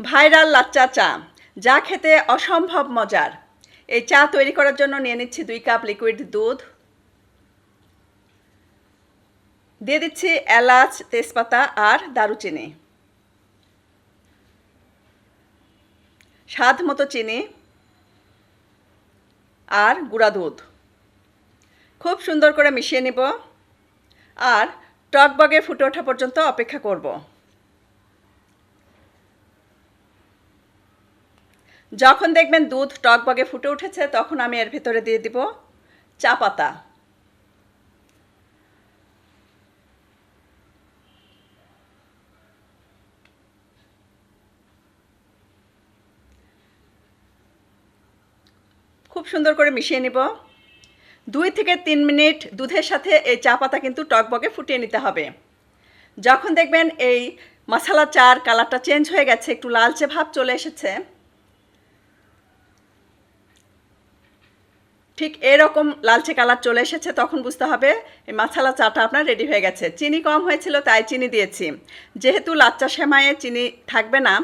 Viral লাচ্চা চা, যা খেতে অসম্ভব মজার। এই চা তৈরি করার জন্য নিয়ে নিচ্ছি দুই কাপ লিকুইড দুধ। দিয়ে দিচ্ছি এলাচ, তেজপাতা আর দারুচিনি। স্বাদ মতো চিনি আর গুঁড়া দুধ। খুব সুন্দর করে মিশিয়ে নিব। আর টকবগে ফুটে ওঠা পর্যন্ত অপেক্ষা করব। যখন দেখবেন দুধ টকবগে ফুটে উঠেছে, তখন আমি এর ভেতরে দিয়ে দিব চা পাতা। খুব সুন্দর করে মিশিয়ে নিব। দুই থেকে তিন মিনিট দুধের সাথে এই চা পাতা কিন্তু টকবগে ফুটিয়ে নিতে হবে। যখন দেখবেন এই মশালা চার কালারটা চেঞ্জ হয়ে গেছে, একটু লালচে ভাব চলে এসেছে ঠিক এরকম লালচে কালার চলে এসেছে, তখন বুঝতে হবে এই মাছালা চাটা আপনার রেডি হয়ে গেছে। চিনি কম হয়েছিল, তাই চিনি দিয়েছি। যেহেতু লাচ্চা সেমাইয়ে চিনি থাকবে না,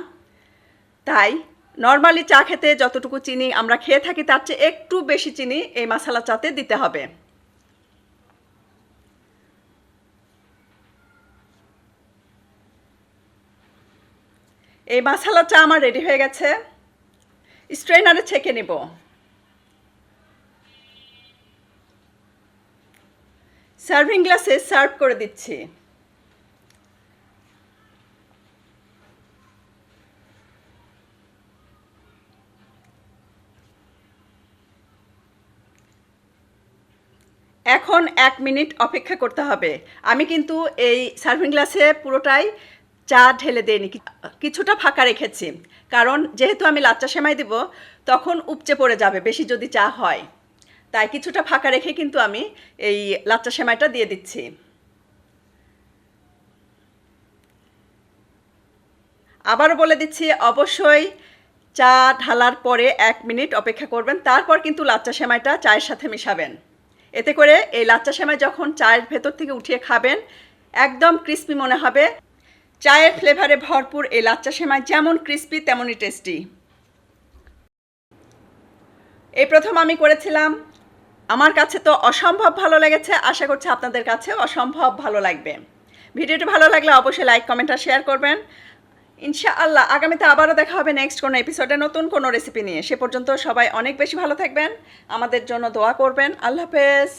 তাই নর্মালি চা খেতে যতটুকু চিনি আমরা খেয়ে থাকি, তার চেয়ে একটু বেশি চিনি এই মশালা চাতে দিতে হবে। এই মশালা চা আমার রেডি হয়ে গেছে। স্ট্রেনারে ছেঁকে নেব। সার্ভিং গ্লাসে সার্ভ করে দিচ্ছি। এখন এক মিনিট অপেক্ষা করতে হবে। আমি কিন্তু এই সার্ভিং গ্লাসে পুরোটাই চা ঢেলে দিইনি। কিছুটা ফাঁকা রেখেছি। কারণ যেহেতু আমি লাচ্চা সেমাই দিব, তখন উপচে পড়ে যাবে, বেশি যদি চা হয়। তাই কিছুটা ফাঁকা রেখে কিন্তু আমি এই লাচ্চা সেমাইটা দিয়ে দিচ্ছি। আবারও বলে দিচ্ছি, অবশ্যই চা ঢালার পরে এক মিনিট অপেক্ষা করবেন, তারপর কিন্তু লাচ্চা সেমাইটা চায়ের সাথে মিশাবেন। এতে করে এই লাচ্চা সেমাই যখন চায়ের ভেতর থেকে উঠিয়ে খাবেন, একদম ক্রিস্পি মনে হবে। চায়ের ফ্লেভারে ভরপুর এই লাচ্চা সেমাই যেমন ক্রিস্পি, তেমনই টেস্টি। এই প্রথম আমি করেছিলাম আমার কাছে তো অসম্ভব ভালো লেগেছে। আশা করছি আপনাদের কাছেও অসম্ভব ভালো লাগবে। ভিডিওটি ভালো লাগলে অবশ্যই লাইক, কমেন্ট আর শেয়ার করবেন। ইনশাআল্লাহ আগামীতে আবারও দেখা হবে নেক্সট কোনো এপিসোডে নতুন কোনো রেসিপি নিয়ে। সে পর্যন্ত সবাই অনেক বেশি ভালো থাকবেন। আমাদের জন্য দোয়া করবেন। আল্লাহ হাফেজ।